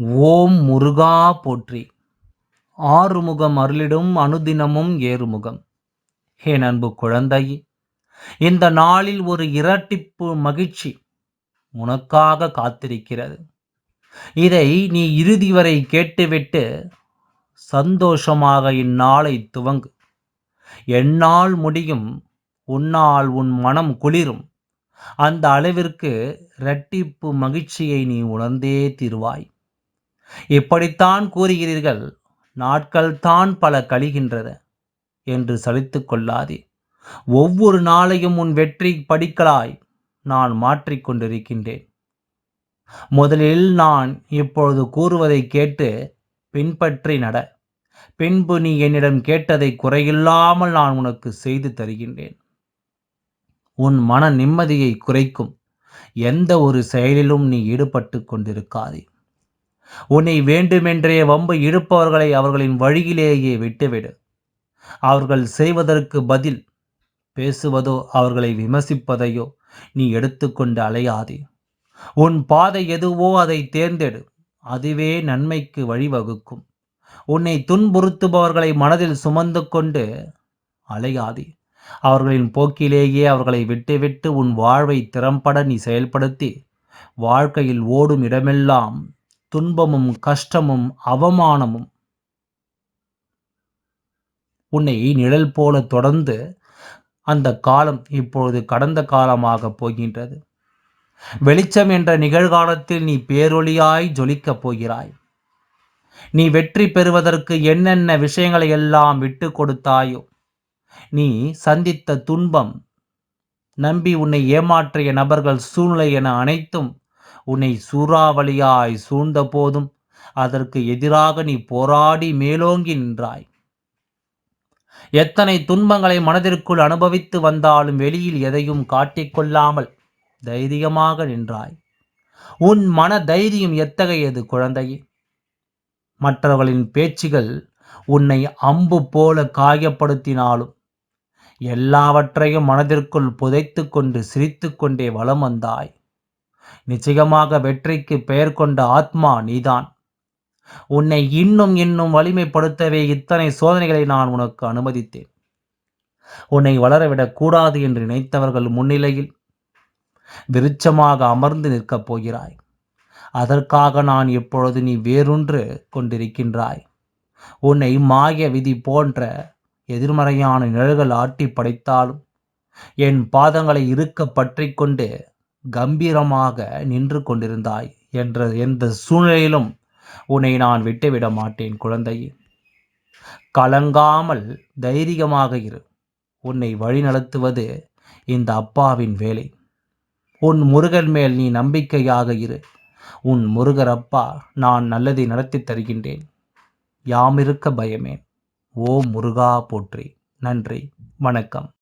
ஓம் முருகா போற்றி. ஆறுமுகம் அருளிடும் அனுதினமும் ஏறுமுகம். ஹே அன்பு குழந்தை இந்த நாளில் ஒரு இரட்டிப்பு மகிழ்ச்சி உனக்காக காத்திருக்கிறது. இதை நீ இறுதி வரை கேட்டுவிட்டு சந்தோஷமாக இந்நாளை துவங்கு. என்னால் முடியும் உன்னால் உன் மனம் குளிரும். அந்த அளவிற்கு இரட்டிப்பு மகிழ்ச்சியை நீ உணர்ந்தே தீர்வாய். இப்படித்தான் கூறுகிறீர்கள் நாட்கள் தான் பல கழிகின்றன என்று சலித்து கொள்ளாதே. ஒவ்வொரு நாளையும் உன் வெற்றி படிக்கலாய் நான் மாற்றிக்கொண்டிருக்கின்றேன் முதலில் நான் இப்பொழுது கூறுவதை கேட்டு பின்பற்றி நட. பின்பு நீ என்னிடம் கேட்டதை குறையில்லாமல் நான் உனக்கு செய்து தருகின்றேன். உன் மன நிம்மதியை குறைக்கும் எந்த ஒரு செயலிலும் நீ ஈடுபட்டு கொண்டிருக்காதே. உன்னை வேண்டுமென்றே வம்பு இழுப்பவர்களை அவர்களின் வழியிலேயே விட்டுவிடு. அவர்கள் செய்வதற்கு பதில் பேசுவதோ அவர்களை விமர்சிப்பதையோ நீ எடுத்துக்கொண்டு அலையாதே. உன் பாதை எதுவோ அதை தேர்ந்தெடு. அதுவே நன்மைக்கு வழிவகுக்கும். உன்னை துன்புறுத்துபவர்களை மனதில் சுமந்து கொண்டு அலையாதே. அவர்களின் போக்கிலேயே அவர்களை விட்டுவிட்டு உன் வாழ்வை திறம்பட நீ செயல்படுத்தி வாழ்க்கையில் ஓடும் இடமெல்லாம் துன்பமும் கஷ்டமும் அவமானமும் உன்னை நிழல் போல தொடர்ந்து அந்த காலம் இப்பொழுது கடந்த காலமாக போகின்றது. வெளிச்சம் என்ற நிகழ்காலத்தில் நீ பேரொளியாய் ஜொலிக்கப் போகிறாய். நீ வெற்றி பெறுவதற்கு என்னென்ன விஷயங்களை எல்லாம் விட்டு கொடுத்தாயோ நீ சந்தித்த துன்பம் நம்பி உன்னை ஏமாற்றிய நபர்கள் சூழ்நிலை என அனைத்தும் உன்னை சூறாவளியாய் சூழ்ந்த போதும் அதற்கு எதிராக நீ போராடி மேலோங்கி நின்றாய். எத்தனை துன்பங்களை மனதிற்குள் அனுபவித்து வந்தாலும் வெளியில் எதையும் காட்டிக்கொள்ளாமல் தைரியமாக நின்றாய். உன் மன தைரியம் எத்தகையது குழந்தையே? மற்றவர்களின் பேச்சுகள் உன்னை அம்பு போல காயப்படுத்தினாலும் எல்லாவற்றையும் மனதிற்குள் புதைத்து கொண்டு சிரித்து கொண்டே வளம் வந்தாய். நிச்சயமாக வெற்றிக்கு பெயர் கொண்ட ஆத்மா நீதான். உன்னை இன்னும் இன்னும் வலிமைப்படுத்தவே இத்தனை சோதனைகளை நான் உனக்கு அனுமதித்தேன். உன்னை வளரவிடக் கூடாது என்று நினைத்தவர்கள் முன்னிலையில் விருச்சமாக அமர்ந்து நிற்கப் போகிறாய். அதற்காக நான் இப்பொழுது நீ வேறொன்று கொண்டிருக்கின்றாய். உன்னை மாய விதி போன்ற எதிர்மறையான நிழல்கள் ஆட்டி படைத்தாலும் என் பாதங்களை இருக்க பற்றி கொண்டு கம்பீரமாக நின்று கொண்டிருந்தாய் என்ற எந்த சூழ்நிலையிலும் உன்னை நான் விட்டுவிட மாட்டேன் குழந்தையே. கலங்காமல் தைரியமாக இரு. உன்னை வழிநடத்துவது இந்த அப்பாவின் வேலை. உன் முருகன் மேல் நீ நம்பிக்கையாக இரு. உன் முருகர் அப்பா நான் நல்லதை நடத்தி தருகின்றேன். யாமிருக்க பயமேன் ஓ முருகா போற்றி. நன்றி. வணக்கம்.